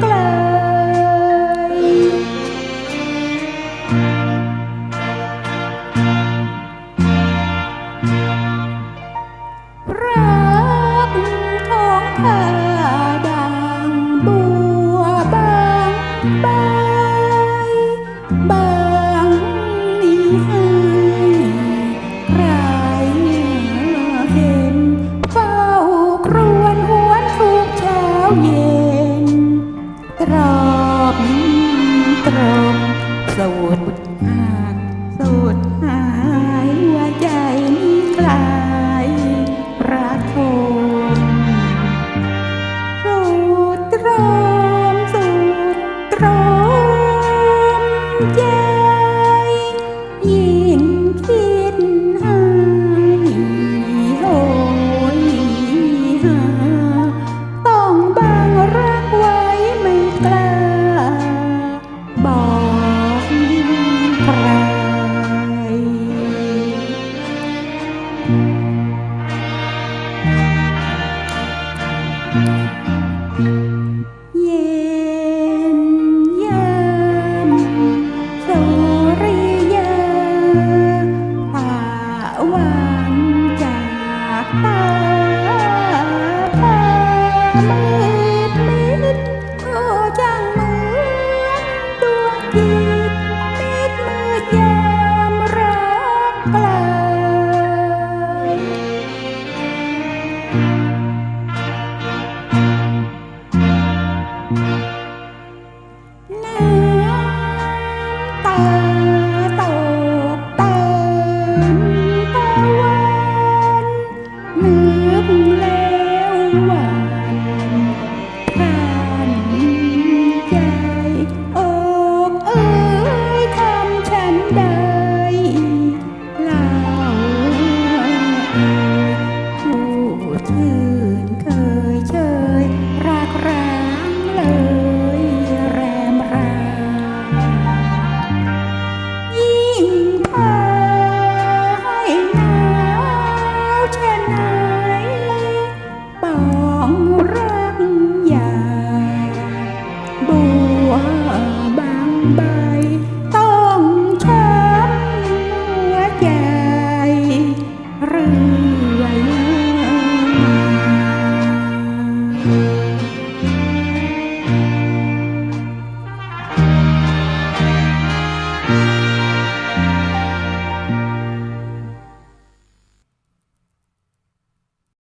ไกล รักของข้าดังบัวบางใบบางนิ would yeah. you.